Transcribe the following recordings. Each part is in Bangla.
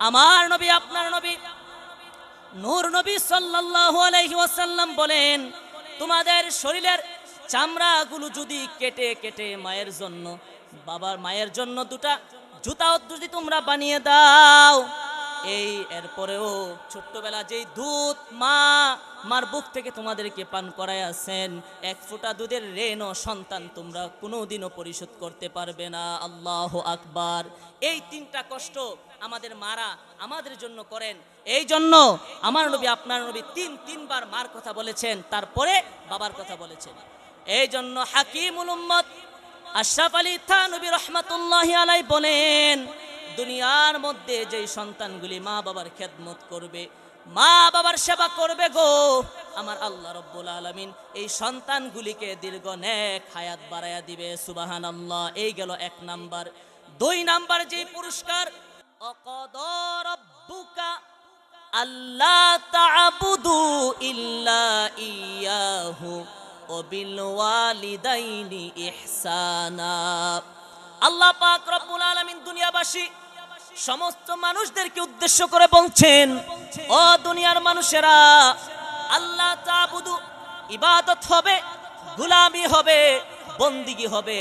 আমার নবী, আপনার নবী। নূর নবী সাল্লাল্লাহু আলাইহি ওয়াসাল্লাম বলেন, তোমাদের শরীরের চামড়াগুলো যদি কেটে কেটে মায়ের জন্য, বাবার মায়ের জন্য দুটা জুতা যদি তোমরা বানিয়ে দাও। এই এরপরেও ছোট্টবেলা যেই দুধ মা, মার বুক থেকে তোমাদেরকে পান করায় আছেন এক ফোঁটা দুধের ঋণ সন্তান তোমরা কোনোদিনও পরিশোধ করতে পারবে না। আল্লাহ আকবার। এই তিনটা কষ্ট আমাদের মারা আমাদের জন্য করেন। এই জন্য আমার নবী, আপনার নবী তিন, তিনবার মার কথা বলেছেন, তারপরে বাবার কথা বলেছেন। এই জন্য হাকিমুল উম্মত আশরাফ আলী থানবী রহমাতুল্লাহ আলাই বলেন দুনিয়ার মধ্যে যেই সন্তানগুলি মা বাবার খেদমত করবে, মা বাবার সেবা করবে গো, আমার আল্লাহ রব্বুল আলমিন এই সন্তানগুলিকে দীর্ঘ নেক হায়াত বাড়াইয়া দিবে সুবাহান আল্লাহ এই গেল এক নাম্বার। দুই নাম্বার যে পুরস্কার অকদর রব্বুকা আল্লাহ তাবুদু ইল্লা ইয়াহু ওবিল ওয়ালিদাইনি ইহসানা। আল্লাহ পাক রব্বুল আলামিন দুনিয়াবাসী সমস্ত মানুষদেরকে উদ্দেশ্য করে বলছেন, ও দুনিয়ার মানুষেরা, আল্লাহ তাবুদু ইবাদত হবে, গুলামি হবে, বন্দিগি হবে,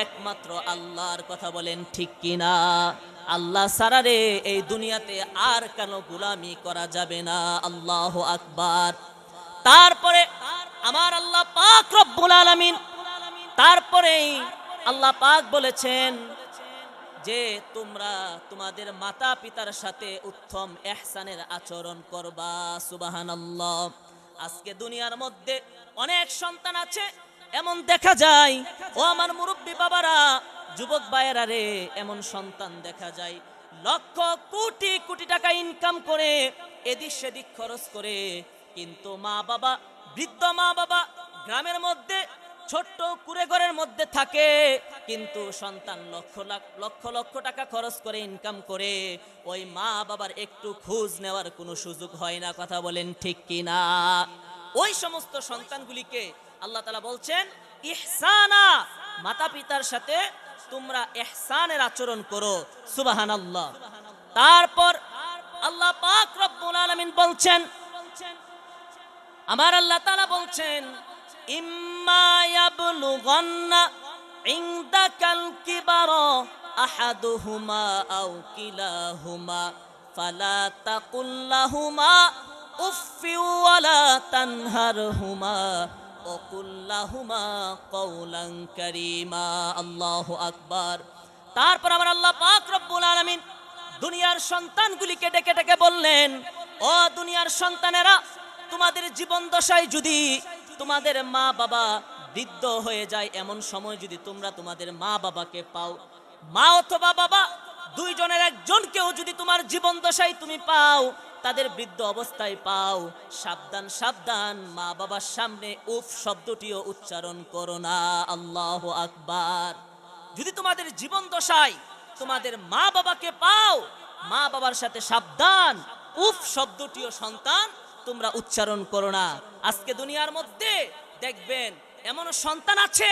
একমাত্র আল্লাহর কথা বলেন ঠিক কিনা? আল্লাহ সারারে এই দুনিয়াতে আর কেন গুলামি করা যাবে না? আল্লাহ আকবার। তারপরে আমার আল্লাহ পাক রব্বুল আলামিন, তারপরেই আল্লাহ পাক বলেছেন যে তোমরা তোমাদের মাতা পিতার সাথে উত্তম এহসানের আচরণ করবা, সুবাহানাল্লাহ। আজকে দুনিয়ার মধ্যে অনেক সন্তান আছে, এমন দেখা যায়, ও আমার মুরব্বী বাবারা, যুবক ভাইয়েরা রে, এমন সন্তান দেখা যায়। লক্ষ কোটি কোটি টাকা ইনকাম করে, এদিক সেদিক খরচ করে, কিন্তু মা বাবা বৃদ্ধ মা বাবা গ্রামের মধ্যে ছোট্ট কুড়ে ঘরের মধ্যে থাকে, কিন্তু সন্তান লক্ষ লক্ষ লক্ষ টাকা খরচ করে ইনকাম করে, ওই মা বাবার একটু খোঁজ নেওয়ার কোনো সুযোগ হয় না, কথা বলেন ঠিক কি না? ওই সমস্ত সন্তানগুলিকে আল্লাহ তালা বলছেন, ইহসানা মাতা পিতার সাথে তোমরা এহসানের আচরণ করো। সুবাহান আল্লাহ তারপর আল্লাহ পাক রব্বুল আলামিন বলছেন, আমার আল্লাহ তাআলা বলছেন ইম্মা ইয়াবলুগান্না ইনদাকাল কিবারা আহাদুহুমা আও কিলাহুমা ফালা তাকুল লাহুমা উফফি ওয়ালা তানহারহুমা وقل لهما قولا كريما الله আকবার তারপর আমার আল্লাহ পাক রব্বুল আলামিন দুনিয়ার সন্তানগুলিকে ডেকে ডেকে বললেন ও দুনিয়ার সন্তানেরা তোমাদের জীবন দশায় যদি তোমাদের মা বাবা বৃদ্ধ হয়ে যায় এমন সময় যদি তোমরা তোমাদের মা বাবাকে পাও। মা অথবা বাবা, দুইজনের একজনকেও যদি তোমার জীবন দশায় তুমি পাও, তাদের বৃদ্ধ অবস্থায় পাও। সাবধান সাবধান মা বাবার সামনে উফ শব্দটিও উচ্চারণ করো না। আল্লাহ আকবার। যদি তোমাদের জীবন দশায় তোমাদের মা বাবাকে পাও মা বাবার সাথে সাবধান, উফ শব্দটিও সন্তান তোমরা উচ্চারণ করো না। আজকে দুনিয়ার মধ্যে দেখবেন এমন সন্তান আছে,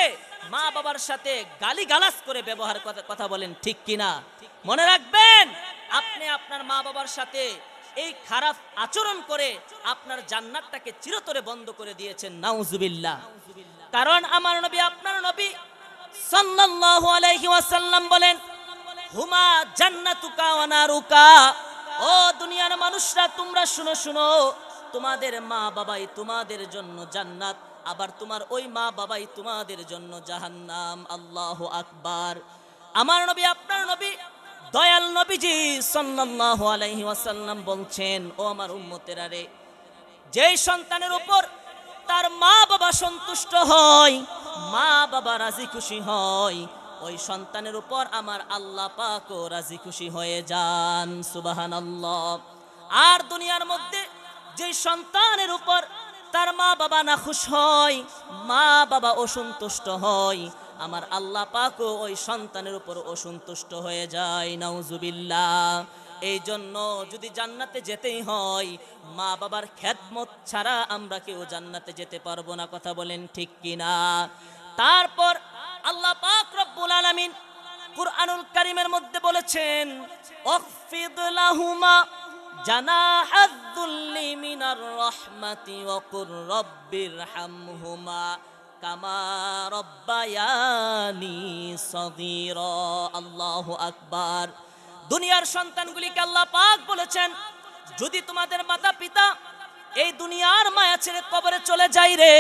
মা বাবার সাথে গালি গালাস করে ব্যবহার কথা বলেন ঠিক কিনা? মনে রাখবেন, আপনি আপনার মা বাবার সাথে এই খারাপ আচরণ করে আপনার জান্নাতটাকে চিরতরে বন্ধ করে দিয়েছেন। নাউজুবিল্লাহ। কারণ আমার নবী, আপনার নবী সাল্লাল্লাহু আলাইহি ওয়াসাল্লাম বলেন, হুমা জান্নাতুকা ওয়া নারুকা। ও দুনিয়ার মানুষরা, তোমরা শুনো শুনো তোমাদের মা বাবাই তোমাদের জন্য জান্নাত, আবার তোমার ওই মা বাবাই তোমাদের জন্য জাহান্নাম। আল্লাহ আকবার। আমার নবী, আপনার নবী, দয়াল নবীজি সাল্লাল্লাহু আলাইহি ওয়াসাল্লাম বলছেন, ও আমার উম্মতেরা রে, যেই সন্তানের উপর তার মা বাবা সন্তুষ্ট হয়, মা বাবা রাজি খুশি হয়, ওই সন্তানের উপর আমার আল্লাহ পাকও রাজি খুশি হয়ে যান। সুবাহান আর দুনিয়ার মধ্যে যে সন্তানের উপর তার মা বাবা না খুশ হয়, মা বাবা অসন্তুষ্ট হয়, আমার আল্লাহ পাকও ওই সন্তানের উপর অসন্তুষ্ট হয়ে যায়, নাউজুবিল্লাহ। এই জন্য যদি জান্নাতে যেতেই হয়, মা বাবার খেদমত ছাড়া আমরা কেউ জান্নাতে যেতে পারব না, কথা বলেন ঠিক কিনা? তারপর আল্লাহ পাক রব্বুল আলামিন কুরআনুল কারিমের মধ্যে বলেছেন অখফিদ লাহুমা জানাহাদ্দুল্লি মিনার রহমাতি ওয়া কুর রব্বির হামহুমা কামা রব্বায়ানি সগীরা। আল্লাহু আকবার। দুনিয়ার সন্তানগুলিকে আল্লাহ পাক বলেছেন, যদি তোমাদের মাতা পিতা এই দুনিয়ার মায়া ছেড়ে কবরে চলে যাই রে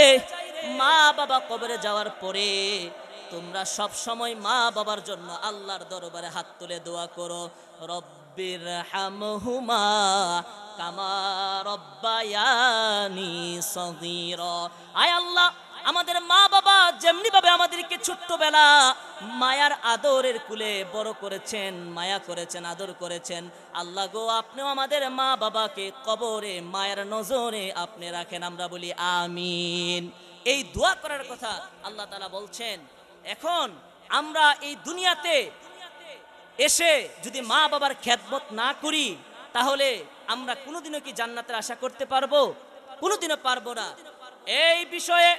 মা বাবা কবরে যাওয়ার পরে তোমরা সব সময় মা বাবার জন্য আল্লাহর দরবারে হাত তুলে দোয়া করো। রব্বির হামহুমা কামা রব্বায়ানি সগীরা। আয় আল্লাহ, আমাদের মা বাবা যেমনি ভাবে আমাদেরকে ছোট্টবেলা মায়ার আদরের কুলে বড় করেছেন, মায়া করেছেন, আদর করেছেন, আল্লাহ গো, আপনিও আমাদের মা বাবাকে কবরে, মায়ের নজরে আপনি রাখেন, আমরা বলি আমিন। এই দোয়া করার কথা আল্লাহ তালা বলছেন, এখন আমরা এই দুনিয়াতে এসে যদি মা বাবার খ্যাতমত না করি, তাহলে আমরা কোনোদিনও কি জান্নাতের আশা করতে পারব? কোনোদিনও পারব না। এই বিষয়ে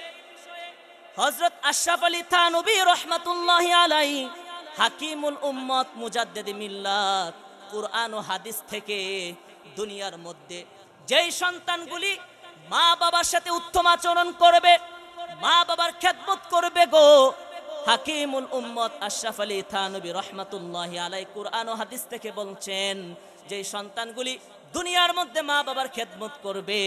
হজরত আশরাফ আলী থানবী রহমাতুল্লাহ আলাই হাকিমুল উম্মত মুজাদ্দেদ মিল্লাত কুরআন ও হাদিস থেকে দুনিয়ার মধ্যে যেই সন্তানগুলি মা বাবার সাথে উত্তম আচরণ করবে, মা বাবার খেদমত করবে গো হাকিমুল উম্মত আশরাফ আলী থানবী রহমাতুল্লাহ আলাই কুরআন ও হাদিস থেকে বলছেন, যে সন্তানগুলি দুনিয়ার মধ্যে মা বাবার খেদমত করবে,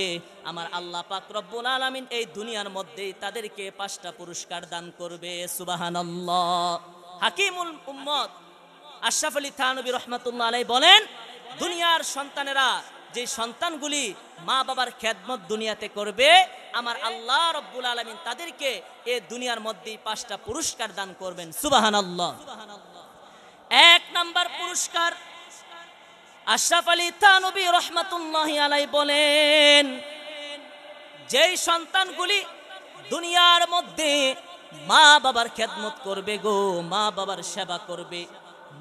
আমার আল্লাহ পাক রব্বুল আলামিন এই দুনিয়ার মধ্যেই তাদেরকে পাঁচটা পুরস্কার দান করবে, সুবহানাল্লাহ। হাকিমুল উম্মত আশরাফ আলী থানবী রহমাতুল্লাহ আলাই বলেন, দুনিয়ার সন্তানেরা যে সন্তানগুলি মা বাবার খেদমত দুনিয়াতে করবে, আমার আল্লাহ রব্বুল আলমিন তাদেরকে এ দুনিয়ার মধ্যেই পাঁচটা পুরস্কার দান করবেন। সুবাহান আল্লাহ এক নাম্বার পুরস্কার, আশরাফ আলী তানবী রহমাতুল্লাহ আলাই বলেন, যেই সন্তানগুলি দুনিয়ার মধ্যে মা বাবার খেদমত করবে গো, মা বাবার সেবা করবে,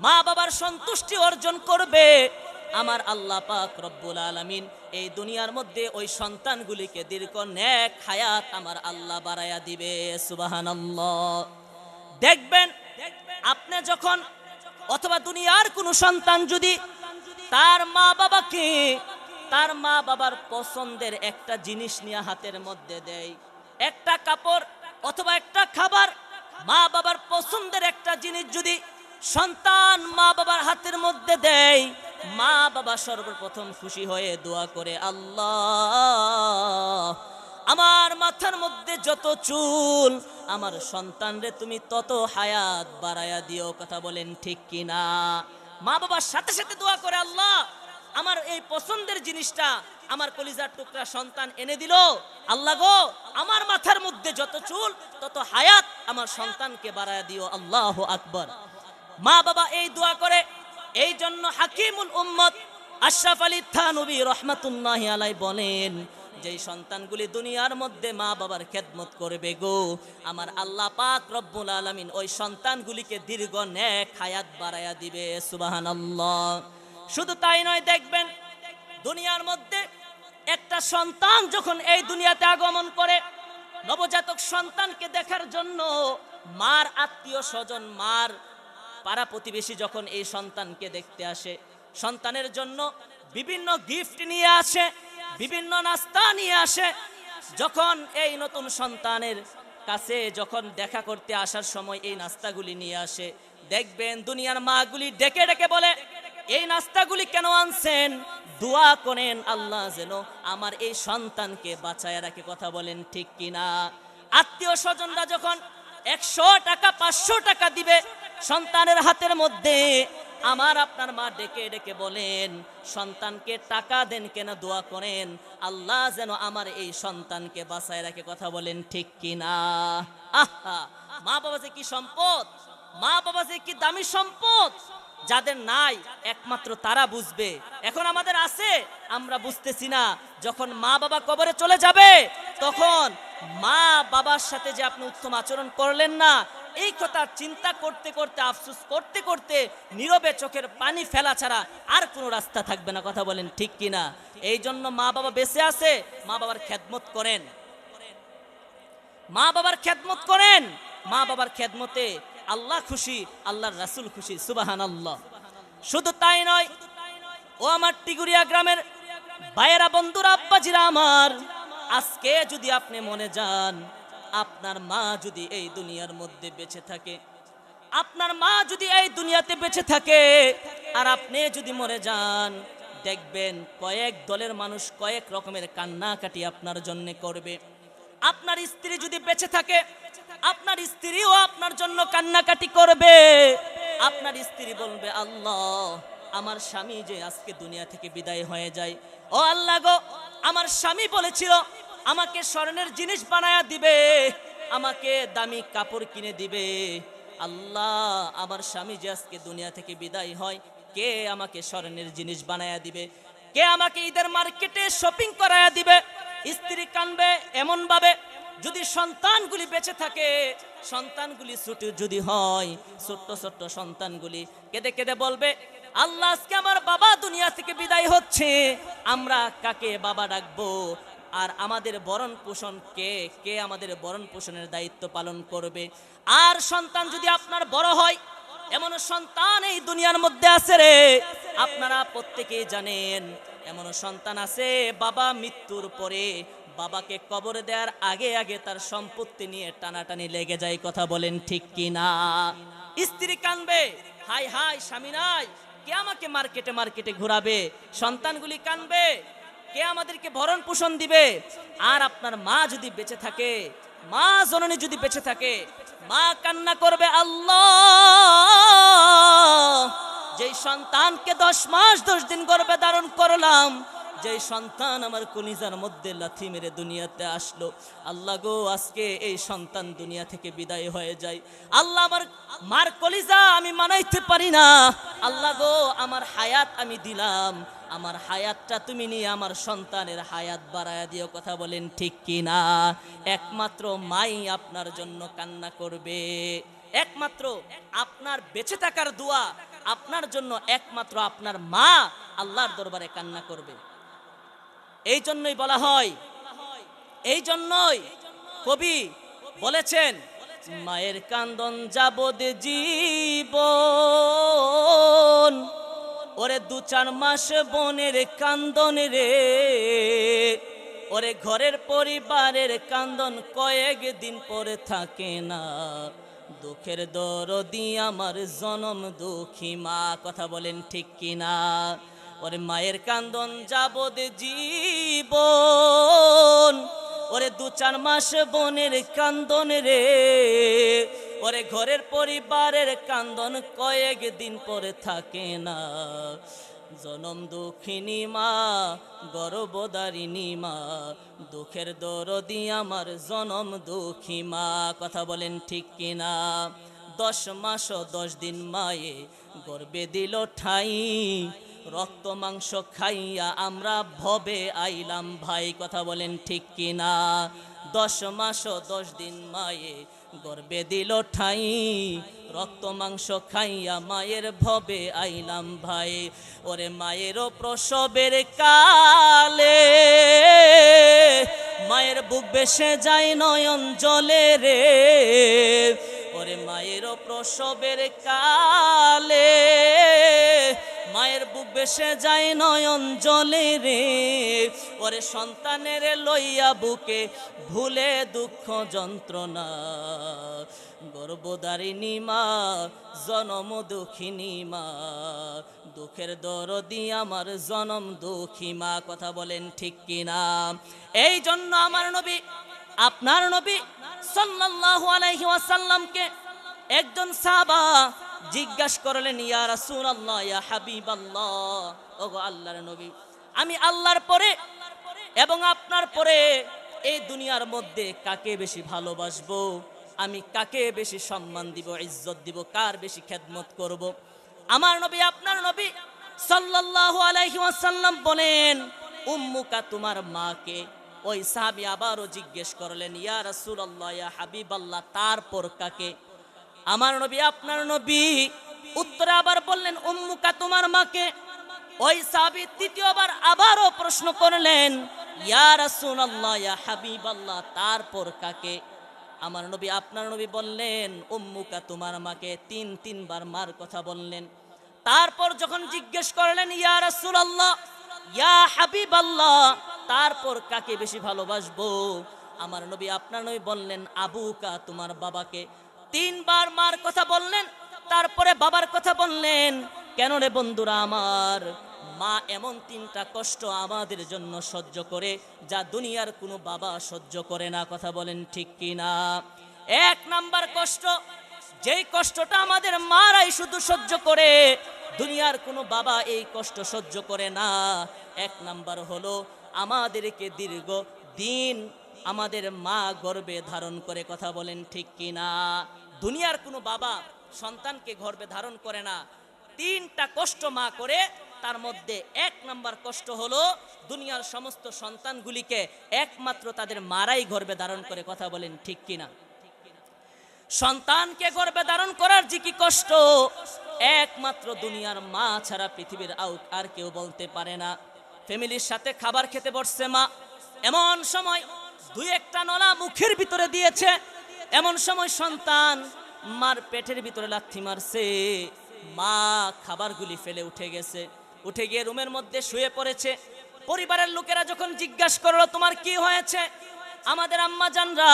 মা বাবার সন্তুষ্টি অর্জন করবে আমার আল্লাহ পাক রব্বুল আলামিন এই দুনিয়ার মধ্যে ওই সন্তানগুলিকে দীর্ঘ ন্যাক হায়াত আমার আল্লাহ বাড়ায়া দিবে, সুবহানাল্লাহ। দেখবেন, আপনি যখন অথবা দুনিয়ার কোনো সন্তান যদি তার মা বাবাকে তার মা বাবার পছন্দের একটা জিনিস নিয়ে হাতের মধ্যে দেয়, একটা কাপড় অথবা একটা খাবার মা বাবার পছন্দের একটা জিনিস যদি সন্তান মা বাবার হাতের মধ্যে দেয় মা বাবা সর্বপ্রথম খুশি হয়ে দোয়া করে, আল্লাহ, আমার মাথার মধ্যে যত চুল, আমার সন্তানরে তুমি তত হায়াত বাড়ায়া দিও। কথা বলেন ঠিক কিনা? মা বাবার সাথে সাথে দোয়া করে, আল্লাহ, আমার এই পছন্দের জিনিসটা আমার কলিজার টুকরা সন্তান এনে দিল। আল্লাহ গো, আমার মাথার মধ্যে যত চুল, তত হায়াত আমার সন্তানকে বাড়ায়া দিও। আল্লাহ আকবর। মা বাবা এই দোয়া করে এই জন্য হাকিমুল উম্মত আশরাফ আলী থানবী রহমাতুল্লাহ আলাই বলেন, যেই সন্তানগুলি দুনিয়ার মধ্যে মা বাবার খেদমত করবে গো, আমার আল্লাহ পাক রব্বুল আলামিন ওই সন্তানগুলিকে দীর্ঘ নেক হায়াত বাড়ায়া দিবে, সুবহানাল্লাহ। শুধু তাই নয়, দেখবেন দুনিয়ার মধ্যে একটা সন্তান যখন এই দুনিয়াতে আগমন করে, নবজাতক সন্তানকে দেখার জন্য মার আত্মীয় স্বজন মার পাড়া প্রতিবেশী যখন এই সন্তানকে দেখতে আসে, সন্তানের জন্য বিভিন্ন গিফট নিয়ে আসে, বিভিন্ন নাস্তা নিয়ে আসে। যখন এই নতুন সন্তানের কাছে যখন দেখা করতে আসার সময় এই নাস্তাগুলি নিয়ে আসে, দেখবেন দুনিয়ার মাগুলি ডেকে ডেকে বলে, এই নাস্তাগুলি কেন আনছেন? দোয়া করেন আল্লাহ যেন আমার এই সন্তানকে বাঁচায় রাখে। কথা বলেন ঠিক কিনা? আত্মীয় স্বজনরা যখন একশো টাকা, পাঁচশো টাকা দিবে সন্তানের হাতের মধ্যে আমার আপনার মা ডেকে ডেকে বলেন, সন্তানকে টাকা দেন কেন, দোয়া করেন? আল্লাহ যেন আমার এই সন্তানকে বাঁচায় রাখে, কথা বলেন ঠিক কিনা? আহা, মা বাবা যে কি সম্পদ? মা বাবা যে কি দামি সম্পদ? যাদের নাই, একমাত্র তারা বুঝবে। এখন আমাদের আছে, আমরা বুঝতেছি না। যখন মা বাবা কবরে চলে যাবে, তখন মা বাবার সাথে যে আপনি উত্তম আচরণ করলেন না এই কথা চিন্তা করতে করতে, আফসুস করতে করতে নীরবে চোখের পানি ফেলা ছাড়া আর কোনো রাস্তা থাকবে না। কথা বলেন ঠিক কিনা এই জন্য মা বাবা বেঁচে আছে, মা বাবার খেদমত করেন। মা বাবার খেদমত করেন, মা বাবার খেদমতে আল্লাহ খুশি, আল্লাহর রাসুল খুশি সুবাহান আল্লাহ শুধু তাই নয়, ও আমার টিগুরিয়া গ্রামের ভাইয়েরা, বন্ধুরা, আব্বাজিরা আমার, আজকে যদি আপনি মনে যান আপনার মা যদি এই দুনিয়ার মধ্যে বেঁচে থাকে, আপনার মা যদি এই দুনিয়াতে বেঁচে থাকে, আর আপনি যদি মরে যান, দেখবেন কয়েক দলের মানুষ কয়েক রকমের কান্নাকাটি আপনার জন্য করবে। আপনার স্ত্রী যদি বেঁচে থাকে, আপনার স্ত্রীও আপনার জন্য কান্নাকাটি করবে। আপনার স্ত্রী বলবে, আল্লাহ, আমার স্বামী যে আজকে দুনিয়া থেকে বিদায় হয়ে যায়। ও আল্লাহ গো, আমার স্বামী বলেছিল আমাকে স্বর্ণের জিনিস বানায়া দিবে, আমাকে দামি কাপড় কিনে দিবে। আল্লাহ, আমার স্বামী যে আজকে দুনিয়া থেকে বিদায় হয়, কে আমাকে স্বর্ণের জিনিস বানায়া দিবে? কে আমাকে ঈদের মার্কেটে শপিং করায়া দিবে? স্ত্রী কানবে এমন ভাবে যদি সন্তানগুলি বেঁচে থাকে, সন্তানগুলি ছোট যদি হয়, ছোট্ট ছোট্ট সন্তানগুলি কেঁদে কেঁদে বলবে, আল্লাহ, আজকে আমার বাবা দুনিয়া থেকে বিদায় হচ্ছে, আমরা কাকে বাবা ডাকবো? আর আমাদের বরণ পোষণ কে? কে আমাদের বরণ পোষণের দায়িত্ব পালন করবে? আর সন্তান যদি আপনার বড় হয়, এমন সন্তান এই দুনিয়ার মধ্যে আছে রে। আপনারা প্রত্যেকেই জানেন, এমন সন্তান আছে, বাবা মৃত্যুর পরে বাবাকে কবর দেওয়ার আগে আগে তার সম্পত্তি নিয়ে টানাটানি লেগে যায়, কথা বলেন ঠিক কি না স্ত্রী কানবে, হাই হাই, স্বামী নাই, কে আমাকে মার্কেটে মার্কেটে ঘোরাবে? সন্তানগুলি কানবে কে আমাদেরকে ভরণ পোষণ দিবে? আর আপনার মা যদি বেঁচে থাকে, মা জননী যদি বেঁচে থাকে, মা কান্না করবে আল্লাহ। যেই সন্তানকে দশ মাস, দশ দিন গর্ভে ধারণ করলাম, যেই সন্তান আমার কলিজার মধ্যে লাথি মেরে দুনিয়াতে আসলো, আল্লাহ গো, আজকে এই সন্তান দুনিয়া থেকে বিদায় হয়ে যায়। আল্লাহ আমার মার কলিজা আমি মানাইতে পারি না। আল্লাহ গো, আমার হায়াত আমি দিলাম। আমার হায়াতটা তুমি নিয়ে আমার সন্তানের হায়াত বাড়ায় দিও, কথা বলেন ঠিক কি না একমাত্র মাই আপনার জন্য কান্না করবে। একমাত্র আপনার বেঁচে থাকার দোয়া আপনার জন্য একমাত্র আপনার মা আল্লাহর দরবারে কান্না করবে। এই জন্যই বলা হয়, এই জন্যই কবি বলেছেন, মায়ের কান্দন যাবদ জীবন ওরে দু চার মাস বনের কান্দন রে। ওরে ঘরের পরিবারের কান্দন কয়েক দিন পরে থাকে না। দুঃখের দরদি আমার জনম দুঃখী মা, কথা বলেন ঠিক কিনা? ওরে মায়ের কান্দন যাবদ জীবন ওরে দু চার মাস বনের কান্দন রে। ওরে ঘরের পরিবারের কান্দন কয়েক দিন পরে থাকে না। জনম দুঃখিনী মা গর্বদারিণী মা, দুঃখের দরদি আমার জনম দুঃখী মা। কথা বলেন ঠিক কিনা? দশ মাস দশ দিন মায়ে গর্বে দিল ঠাই। রক্ত মাংস খাইয়া আমরা ভবে আইলাম ভাই, কথা বলেন ঠিক কিনা? দশ মাস দশ দিন মায়ে গর্বে দিল ঠাই। রক্ত মাংস খাইয়া মায়ের ভবে আইলাম ভাই। ওরে মায়েরও প্রসবের কালে মায়ের বুক বেসে যায় নয়ন জলে রে। ওরে মায়েরও প্রসবের কালে মায়ের বুক বেসে যায় নয়ন জলে রে। ওরে সন্তানের লইয়া বুকে ভুলে দুঃখ যন্ত্রণা। গর্বদারিণী মা, জনম দুঃখিনী মা, দুঃখের দরদি আমার জনম দুঃখী মা, কথা বলেন ঠিক কিনা? এই জন্য আমার নবী, আপনার নবী সাল্লাল্লাহু আলাইহি ওয়াসাল্লামকে একজন সাহাবা জিজ্ঞাসা করলেন, ইয়া রাসূলুল্লাহ, ইয়া ওগো আল্লাহর নবী, আমি আল্লাহর পরে এবং আপনার পরে এই দুনিয়ার মধ্যে কাকে বেশি ভালোবাসবো? আমি কাকে বেশি সম্মান দিব, ইজ্জত দিব, কার বেশি খেদমত করব। আমার নবী, আপনার নবী সাল্লাল্লাহু আলাইহি ওয়াসাল্লাম বলেন, উম্মুকা, তোমার মাকে? ওই সাহাবী আবারও জিজ্ঞেস করলেন, ইয়া রাসূলুল্লাহ, ইয়া হাবিবাল্লাহ, তারপর কাকে? আমার নবী, আপনার নবী। উত্তরে আবার বললেন, উম্মুকা, তোমার মাকে? ওই সাহাবী তৃতীয়বার আবারও প্রশ্ন করলেন তারপর কাকে? আমার নবী, আপনার নবী বললেন, উম্মুকা, তোমার মাকে তিন, তিনবার মার কথা বললেন। তারপর যখন জিজ্ঞেস করলেন, ইয়া রাসূলুল্লাহ, ইয়া হাবিবাল্লাহ, তারপর কাকে বেশি ভালোবাসবো? আমার নবী, আপনার নবী বললেন, আবুকা, তোমার বাবাকে। তিনবার মার কথা বললেন, তারপরে বাবার কথা বললেন, কেন রে বন্ধুরা আমার? মা এমন তিনটা কষ্ট আমাদের জন্য সহ্য করে, যা দুনিয়ার কোনো বাবা সহ্য করে না। কথা বলেন ঠিক কি না এক নাম্বার কষ্ট, যেই কষ্টটা আমাদের মারাই শুধু সহ্য করে, দুনিয়ার কোনো বাবা এই কষ্ট সহ্য করে না। এক নাম্বার হলো, আমাদেরকে দীর্ঘ দিন আমাদের মা গর্বে ধারণ করে কথা বলেন, ঠিক কি না? দুনিয়ার কোনো বাবা সন্তানকে গর্বে ধারণ করে না। তিনটা কষ্ট মা করে, তার মধ্যে এক নাম্বার কষ্ট হলো দুনিয়ার সমস্ত সন্তানগুলিকে একমাত্র তাদের মারাই গর্বে ধারণ করে কথা বলেন, ঠিক কিনা সন্তানকে গর্বে ধারণ করার যে কি কষ্ট? একমাত্র দুনিয়ার মা ছাড়া পৃথিবীর আউ, আর কেউ বলতে পারে না। ফ্যামিলির সাথে খাবার খেতে বসছে মা। এমন সময় দুই একটা নলা মুখের ভিতরে দিয়েছে। এমন সময় সন্তান মার পেটের ভিতরে লাথি মারছে। মা খাবারগুলি ফেলে উঠে গেছে। উঠে গিয়ে রুমের মধ্যে শুয়ে পড়েছে। পরিবারের লোকেরা যখন জিজ্ঞাসা করল, তোমার কি হয়েছে? আমাদের আম্মা জানরা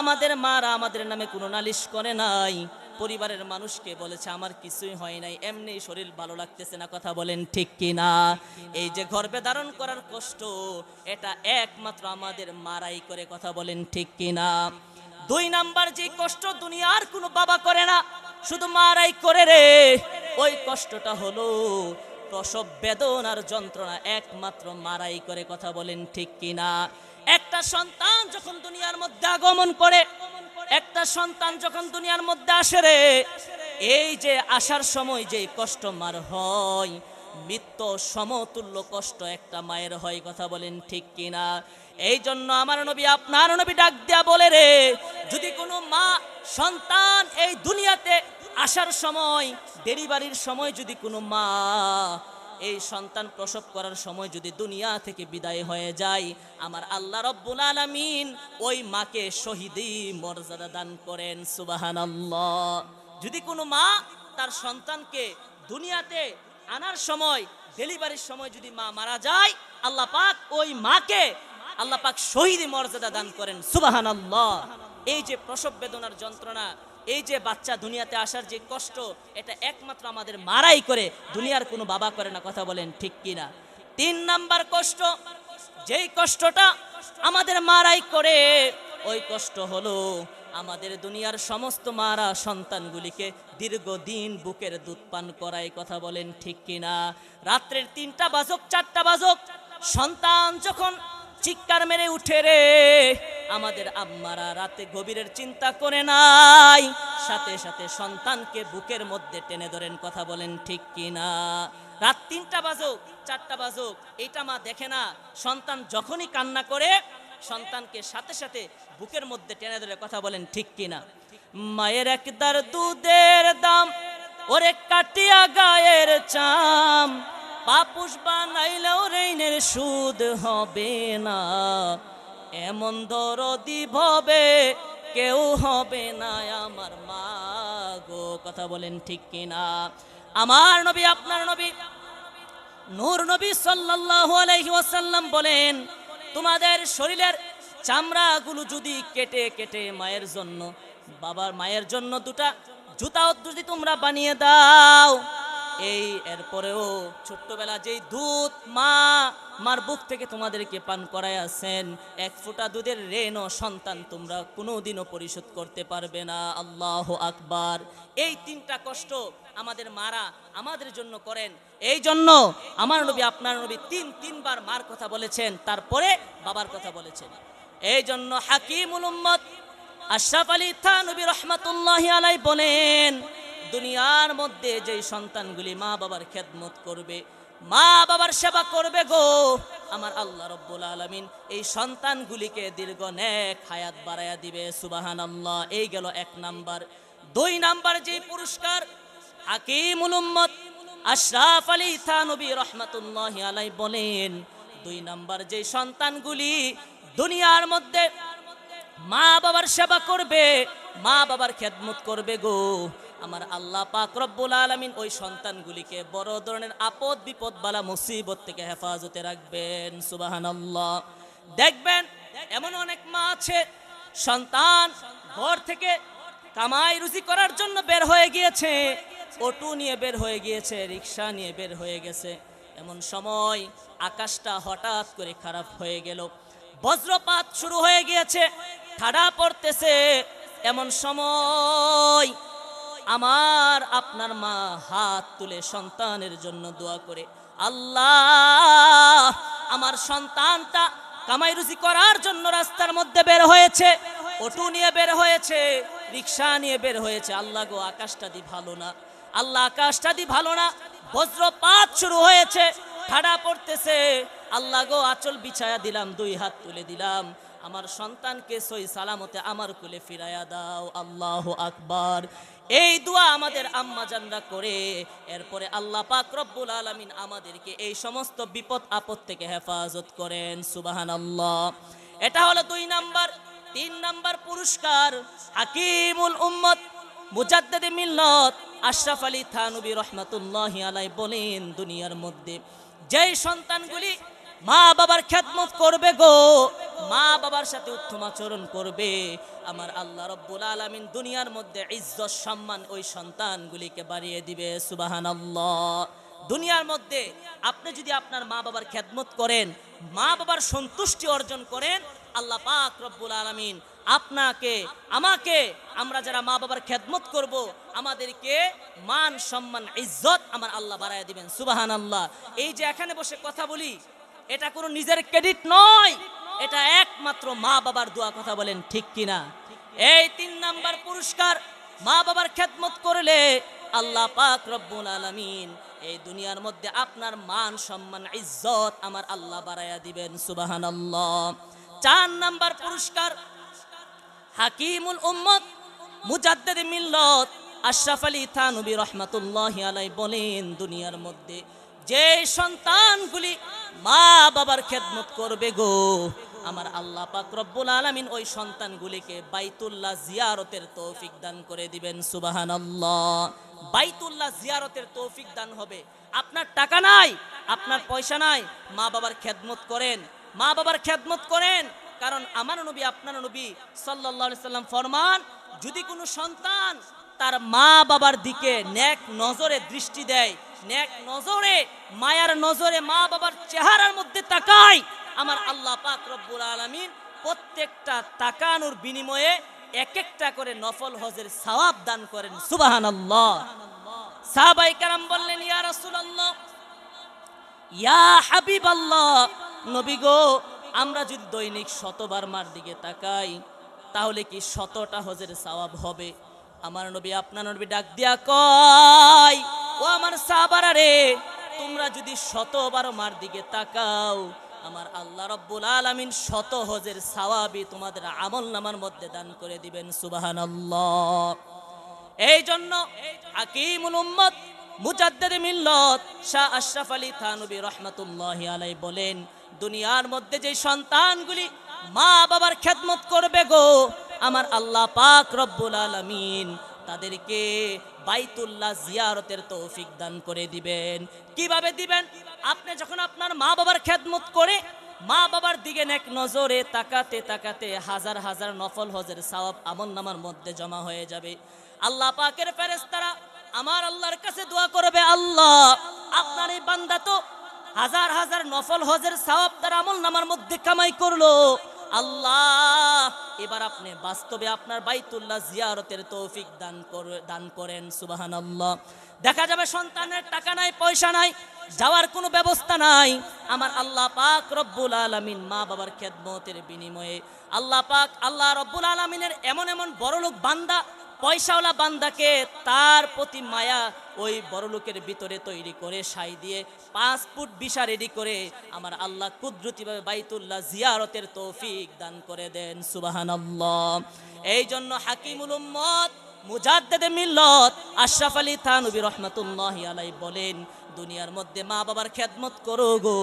আমাদের মারা আমাদের নামে কোনো নালিশ করে নাই। পরিবারের মানুষকে বলেছে, আমার কিছুই হয় নাই, এমনি শরীর ভালো লাগতেছে না। কথা বলেন ঠিক কি না? এই যে গর্ভে ধারণ করার কষ্ট, এটা একমাত্র আমাদের মারাই করে, কথা বলেন ঠিক কি না? দুই নাম্বার যে কষ্ট দুনিয়ার কোনো বাবা করে না, শুধু মারাই করে রে। ওই কষ্টটা হলো প্রসব, বেদনার যন্ত্রণা, একমাত্র মারাই করে, কথা বলেন ঠিক কিনা একটা সন্তান যখন দুনিয়ার মধ্যে আগমন করে একটা সন্তান যখন দুনিয়ার মধ্যে আসে রে, এই যে আসার সময় যে কষ্ট মার হয়, মৃত্যু সমতুল্য কষ্ট একটা মায়ের হয়, কথা বলেন ঠিক কিনা? এই জন্য আমার নবী, আপনার নবী ডাক দেয়া বলে রে, যদি কোনো মা সন্তান এই দুনিয়াতে আসার সময়, ডেলিভারির সময় যদি কোনো মা এই সন্তান প্রসব করার সময় যদি দুনিয়া থেকে বিদায় হয়ে যায়, আমার আল্লাহ রব্বুল আলামিন ওই মাকে শহীদি মর্যাদা দান করেন, সুবাহানাল্লাহ। যদি কোনো মা তার সন্তানকে দুনিয়াতে আনার সময়, ডেলিভারির সময় যদি মা মারা যায়, আল্লাহ পাক ওই মাকে আল্লাহ পাক শহীদি মর্যাদা দান করেন, সুবাহানাল্লাহ। এই যে প্রসব বেদনার যন্ত্রণা এই যে বাচ্চা দুনিয়াতে আসার যে কষ্ট, এটা একমাত্র আমাদের মারাই করে, দুনিয়ার কোনো বাবা করে না, কথা বলেন ঠিক কিনা? তিন নাম্বার কষ্ট, যেই কষ্টটা আমাদের মারাই করে, ওই কষ্ট হলো আমাদের দুনিয়ার সমস্ত মারা সন্তানগুলিকে দীর্ঘদিন বুকের দুধ পান করায় কথা বলেন ঠিক কিনা? রাত্রের তিনটা বাজক, চারটা বাজক, সন্তান যখন চিৎকার মেরে উঠে রে। আমাদের আম্মারা রাতে গভীরের চিন্তা করে নাই। সাথে সাথে সন্তানকে বুকের মধ্যে টেনে ধরেন কথা বলেন ঠিক কি না রাত তিনটা বাজুক, চারটা বাজুক, এইটা মা দেখে না। সন্তান যখনই কান্না করে, সন্তানকে সাথে সাথে বুকের মধ্যে টেনে ধরে কথা বলেন ঠিক কি না মায়ের একদার দুধের দাম, ওরে কাটিয়া গায়ের চাম। পাপুষ বানাইলেও রেইনের সুদ হবে না। এমন দরদি ভবে কেউ হবে না আমার মা গো। কথা বলেন ঠিক কিনা? আমার নবী, আপনার নবী, নূর নবী সাল্লাল্লাহু আলাইহি ওয়াসাল্লাম বলেন, তোমাদের শরীরের চামড়াগুলো যদি কেটে কেটে মায়ের জন্য, বাবার মায়ের জন্য দুটা জুতাও যদি তোমরা বানিয়ে দাও এই এরপরেও ছোট্টবেলা যেই দুধ মা, মার বুক থেকে তোমাদেরকে পান করায় আছেন এক ফোঁটা দুধের ঋণ সন্তান তোমরা কোনোদিনও পরিশোধ করতে পারবে না। আল্লাহ আকবার। এই তিনটা কষ্ট আমাদের মারা আমাদের জন্য করেন। এই জন্য আমার নবী, আপনার নবী তিন, তিনবার মার কথা বলেছেন, তারপরে বাবার কথা বলেছেন। এই জন্য হাকিমুল উম্মত আশরাফ আলী থানবী রহমতুল্লাহ আলাই বলেন দুনিয়ার মধ্যে যেই সন্তানগুলি মা বাবার খেদমত করবে, মা বাবার সেবা করবে গো, আমার আল্লাহ রব্বুল আলমিন এই সন্তানগুলিকে দীর্ঘ নেক হায়াত বাড়াইয়া দিবে সুবাহান আল্লাহ এই গেল এক নাম্বার। দুই নাম্বার যে পুরস্কার, হাকিমুল আশরাফ আলী থানবী রহমতুল্লাহ আলাই বলেন, দুই নাম্বার যে সন্তানগুলি দুনিয়ার মধ্যে মা বাবার সেবা করবে, মা বাবার খেদমত করবে গো আমার আল্লাহ পাক রব্বুল আলামিন ওই সন্তানগুলিকে বড় ধরনের আপদ বিপদ বালা মুসিবত থেকে হেফাজতে রাখবেন, সুবাহানাল্লাহ। দেখবেন এমন অনেক মা আছে, সন্তান ঘর থেকে কামাই রুজি করার জন্য বের হয়ে গিয়েছে, অটো নিয়ে বের হয়ে গিয়েছে, রিক্সা নিয়ে বের হয়ে গেছে। এমন সময় আকাশটা হঠাৎ করে খারাপ হয়ে গেল। বজ্রপাত শুরু হয়ে গিয়েছে, ঠাডা পড়তেছে। এমন সময় আমার, আপনার মা হাত তুলে সন্তানের জন্য দোয়া করে, আল্লাহ, আমার সন্তানটা কামাই রুজি করার জন্য রাস্তার মধ্যে বের হয়েছে, অটো নিয়ে বের হয়েছে, রিক্সা নিয়ে বের হয়েছে। আল্লাহ গো, আকাশটা দি ভালো না। আল্লাহ, আকাশটা দি ভালো না। বজ্রপাত শুরু হয়েছে, ঠাডা পড়তেছে। আল্লাহ গো, আচল বিছায়া দিলাম, দুই হাত তুলে দিলাম। আমার সন্তানকে সই সালামতে আমার কুলে ফিরাইয়া দাও। আল্লাহ আকবার। এই দোয়া আমাদের আম্মা জানরা করে। এরপরে আল্লাহ পাক রব্বুল আলামিন আমাদেরকে এই সমস্ত বিপদ আপদ থেকে হেফাজত করেন সুবাহান আল্লাহ এটা হলো দুই নাম্বার। তিন নাম্বার পুরস্কার, হাকিমুল উম্মত মুজাদ্দেদ মিল্লত আশরাফ আলী থানবী রহমাতুল্লাহ আলাই বলেন দুনিয়ার মধ্যে যেই সন্তানগুলি মা বাবার খেদমত করবে গো। মা বাবার সাথে উত্তম আচরণ করবে। আমার আল্লাহ রব্বুল আলামিন দুনিয়ার মধ্যে ইজ্জত, সম্মান ওই সন্তানগুলিকে বাড়িয়ে দিবে সুবাহান দুনিয়ার মধ্যে আপনি যদি আপনার মা বাবার খেদমত করেন, মা বাবার সন্তুষ্টি অর্জন করেন, আল্লাহ পাক রব্বুল আলামিন আপনাকে, আমাকে, আমরা যারা মা বাবার খেদমত করব, আমাদেরকে মান, সম্মান, ইজ্জত আমার আল্লাহ বাড়ায় দিবেন সুবাহান আল্লাহ এই যে এখানে বসে কথা বলি এটা কোনো নিজের ক্রেডিট নয়। এটা একমাত্র মা বাবার দোয়া কথা বলেন ঠিক কিনা? এই তিন নাম্বার পুরস্কার মা বাবার খেদমত করলে আল্লাহ পাক রব্বুল আলামিন এই দুনিয়ার মধ্যে আপনার মান সম্মান ইজ্জত আমার আল্লাহ বাড়াইয়া দিবেন, সুবহানাল্লাহ। চার নাম্বার পুরস্কার হাকিমুল উম্মত মুজাদ্দেদ মিল্লত আশরাফ আলী থানবী রহমাতুল্লাহ আলাই বলেন, দুনিয়ার মধ্যে যে সন্তানগুলি মা বাবার খেদমত করবে গো, আমার আল্লাহ পাক রব্বুল আলামিন ওই সন্তানগুলিকে বাইতুল্লাহ জিয়ারতের তৌফিক দান করে দিবেন, সুবহানাল্লাহ। বাইতুল্লাহ জিয়ারতের তৌফিক দান হবে। আপনার টাকা নাই, আপনার পয়সা নাই, মা বাবার খেদমত করেন। মা বাবার খেদমত করেন, কারণ আমার নবী, আপনার নবী সাল্লাল্লাহু আলাইহি সাল্লাম ফরমান, যদি কোনো সন্তান তার মা বাবার দিকে ন্যাক নজরে দৃষ্টি দেয়। ন্যাক নজরে, মায়ার নজরে মা বাবার চেহারার মধ্যে তাকায়। আমার আল্লাহ পাক রব্বুল আলামিন প্রত্যেকটা তাকানোর বিনিময়ে এক একটা করে নফল হজের সওয়াব দান করেন। সুবহানাল্লাহ। সাহাবাই কারাম বললেন, ইয়া ইয়া হাবিব আল্লাহ নবী গো, আমরা যদি দৈনিক শতবার মার দিকে তাকাই, তাহলে কি শতটা হজের সওয়াব হবে? আমার নবী, আপনার নবী ডাক দিয়া কয়, ও আমার সাহাবারা রে, তোমরা যদি শতবার মার দিকে তাকাও, আমার আল্লাহ রব্বুল আলামিন শত হজের সাওয়াবি তোমাদের আমল নামার মধ্যে দান করে দিবেন, সুবহানাল্লাহ। এই জন্য হাকিমুল উম্মত, মুজাদ্দেদ মিল্লত, শাহ আশরাফ আলী থানবী রহমাতুল্লাহি আলাই বলেন, দুনিয়ার মধ্যে যে সন্তানগুলি মা বাবার খেদমত করবে গো আমার আল্লাহ পাক রব্বুল আলামিন তাদেরকে বাইতুল্লাহ জিয়ারতের তৌফিক দান করে দিবেন। কীভাবে দিবেন? আপনি যখন আপনার মা বাবার খেদমত করে মা বাবার দিকে এক নজরে তাকাতে তাকাতে হাজার হাজার নফল হজের সওয়াব আমল নামার মধ্যে জমা হয়ে যাবে। আল্লাহ পাকের ফেরেশতারা আমার আল্লাহর কাছে দোয়া করবে, আল্লাহ আপনার এই বান্দা তো হাজার হাজার নফল হজের সওয়াব তার আমল নামার মধ্যে কামাই করল। আল্লাহ, এবার আপনি বাস্তবে আপনার বাইতুল্লাহ জিয়ারতের তৌফিক দান করে, দান করেন সুবাহান আল্লাহ দেখা যাবে সন্তানের টাকা নাই, পয়সা নাই, যাওয়ার কোনো ব্যবস্থা নাই। আমার আল্লাহ পাক রব্বুল আলমিন মা বাবার খেদমতের বিনিময়ে আল্লাহ পাক, আল্লাহ রব্বুল আলমিনের এমন এমন বড়লোক বান্দা পয়সাওয়ালা বান্দাকে তার প্রতি মায়া ওই বড়লোকের ভিতরে তৈরি করে সাই দিয়ে পাঁচ ফুট বিশা রেডি করে আমার আল্লাহ কুদরতিভাবে বাইতুল্লাহ জিয়ারতের তৌফিক দান করে দেন, সুবাহানাল্লাহ। এই জন্য হাকিমুল উম্মত, মুজাদ্দেদে মিল্লত আশরাফ আলী থানবী রহমাতুল্লাহ আলাই বলেন, দুনিয়ার মধ্যে মা বাবার খেদমত করো গো।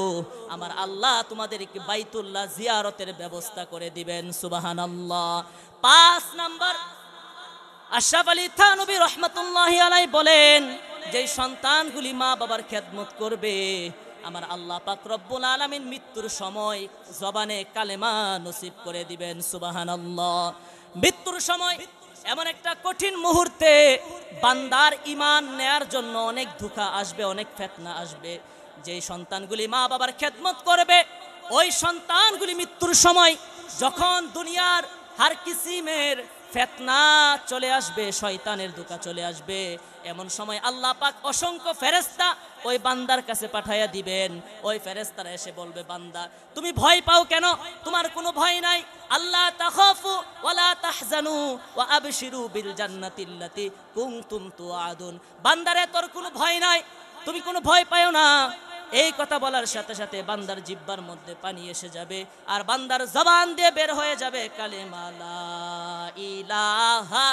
আমার আল্লাহ তোমাদেরকে বাইতুল্লাহ জিয়ারতের ব্যবস্থা করে দিবেন সুবাহান আল্লাহ পাঁচ নাম্বার আশরাফ আলী থানবী রহমতুল্লাহ আলাই বলেন যে সন্তানগুলি মা বাবার খেদমত করবে, আমার আল্লাহ পাক রব্বুল আলামিন মৃত্যুর সময় জবানে কালেমা নসিব করে দিবেন সুবাহান মৃত্যুর সময় এমন একটা কঠিন মুহূর্তে বান্দার ইমান নেয়ার জন্য অনেক ধোঁকা আসবে, অনেক ফেতনা আসবে। যেই সন্তানগুলি মা বাবার খেদমত করবে, ওই সন্তানগুলি মৃত্যুর সময় যখন দুনিয়ার হার কিসিমের ফেতনা চলে আসবে, শয়তানের দুকা চলে আসবে। এমন সময় আল্লাহ পাক অসংখ্য ফেরেস্তা ওই বান্দার কাছে পাঠাইয়া দিবেন। ওই ফেরেস্তারা এসে বলবে, বান্দা, তুমি ভয় পাও কেন? তোমার কোনো ভয় নাই। আল্লাহ তাখাফু ওয়ালা তাহজানু ওয়া আবশিরু বিল জান্নাতিল্লাতি কুনতুম তুআদুন। বান্দারে তোর কোনো ভয় নাই। তুমি কোনো ভয় পাও না। এই কথা বলার সাথে সাথে বান্দার জিব্বার মধ্যে পানি এসে যাবে আর বান্দার জবান দিয়ে বের হয়ে যাবে কালেমালা ইলাহা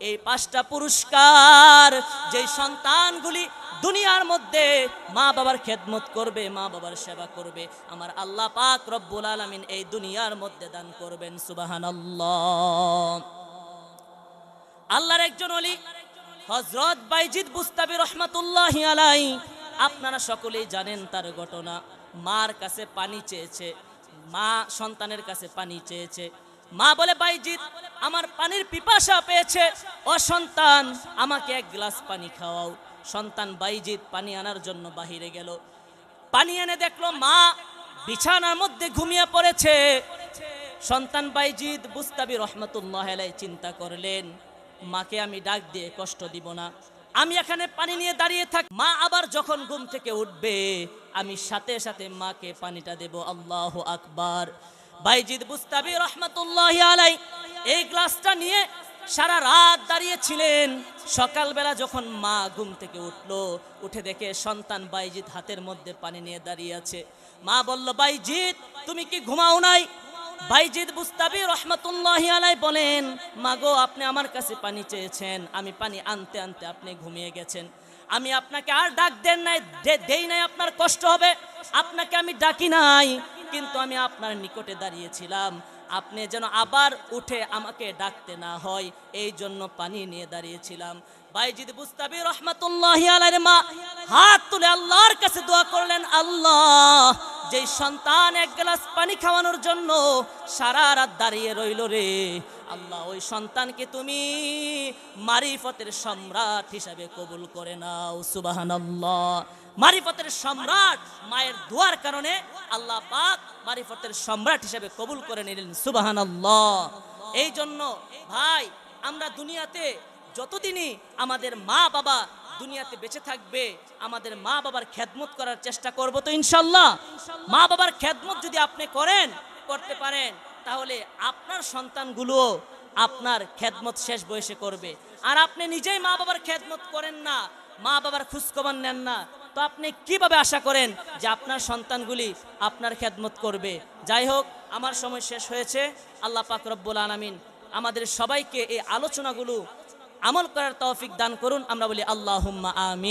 এই পাঁচটা পুরস্কার যেই সন্তানগুলি দুনিয়ার মধ্যে মা বাবার খেদমত করবে, মা বাবার সেবা করবে, আমার আল্লাহ পাক রব্বুল আলামিন এই দুনিয়ার মধ্যে দান করবেন, সুবহানাল্লাহ। আল্লাহর একজন অলি হজরত বাইজিদ বুস্তাবি রহমাতুল্লাহ আলাই আপনারা সকলেই জানেন তার ঘটনা। মার কাছে পানি চেয়েছে, মা সন্তানের কাছে পানি চেয়েছে। মা বলে, বাইজিদ, আমার পানির পিপাসা পেয়েছে। ও সন্তান, আমাকে এক গ্লাস পানি খাওয়াও। সন্তান বাইজিদ পানি আনার জন্য বাহিরে গেল। পানি এনে দেখল, মা বিছানার মধ্যে ঘুমিয়ে পড়েছে। সন্তান বাইজিদ বুস্তাবি রহমতুল্লাহ চিন্তা করলেন মাকে আমি ডাক দিয়ে কষ্ট দিব না। আমি এখানে পানি নিয়ে দাঁড়িয়ে থাক। মা আবার যখন ঘুম থেকে উঠবে, আমি সাথে সাথে মাকে পানিটা দেব। আল্লাহ আকবার। বাইজিদ বুস্তাবি রহমতুল্লাহ আলাই এই গ্লাসটা নিয়ে সারা রাত দাঁড়িয়েছিলেন। সকালবেলা যখন মা ঘুম থেকে উঠল, উঠে দেখে সন্তান বাইজিৎ হাতের মধ্যে পানি নিয়ে দাঁড়িয়ে আছে। মা বলল বাইজিৎ তুমি কি ঘুমাও নাই? বাইজিদ বুস্তাবি রহমতুল্লাহ আলাই বলেন, মাগো, আপনি আমার কাছে পানি চেয়েছেন, আমি পানি আনতে আনতে আপনি ঘুমিয়ে গেছেন। আমি আপনাকে আর ডাক দেন নাই দেই নাই আপনার কষ্ট হবে। আপনাকে আমি ডাকি নাই, কিন্তু আমি আপনার নিকটে দাঁড়িয়েছিলাম। আপনি যেন আবার উঠে আমাকে ডাকতে না হয়, এই জন্য পানি নিয়ে দাঁড়িয়েছিলাম। বাইজিদ বুস্তাবি রহমতুল্লাহ আলাইর মা হাত তুলে আল্লাহর কাছে দোয়া করলেন, আল্লাহ যেই সন্তান এক গ্লাস পানি খাওয়ানোর জন্য সারা রাত দাঁড়িয়ে রইল রে, আল্লাহ, ওই সন্তানকে তুমি মারিফতের সম্রাট হিসাবে কবুল করে নাও সুবাহান মারিফতের সম্রাট মায়ের দোয়ার কারণে আল্লাহ পাক মারিফতের সম্রাট হিসাবে কবুল করে নিলেন সুবাহান এই জন্য ভাই, আমরা দুনিয়াতে যতদিনই আমাদের মা বাবা দুনিয়াতে বেঁচে থাকবে, আমাদের মা বাবার খেদমত করার চেষ্টা করব তো ইনশাল্লাহ। মা বাবার খেদমত যদি আপনি করেন, করতে পারেন, তাহলে আপনার সন্তানগুলো আপনার খেদমত শেষ বয়সে করবে। আর আপনি নিজেই মা বাবার খেদমত করেন না, মা বাবার খোঁজখবর নেন না, তো আপনি কীভাবে আশা করেন যে আপনার সন্তানগুলি আপনার খেদমত করবে? যাই হোক, আমার সময় শেষ হয়েছে। আল্লাহ পাক রব্বুল আলামিন আমাদের সবাইকে এই আলোচনাগুলো আমল করার তৌফিক দান করুন। আমরা বলি আল্লাহ আমিন।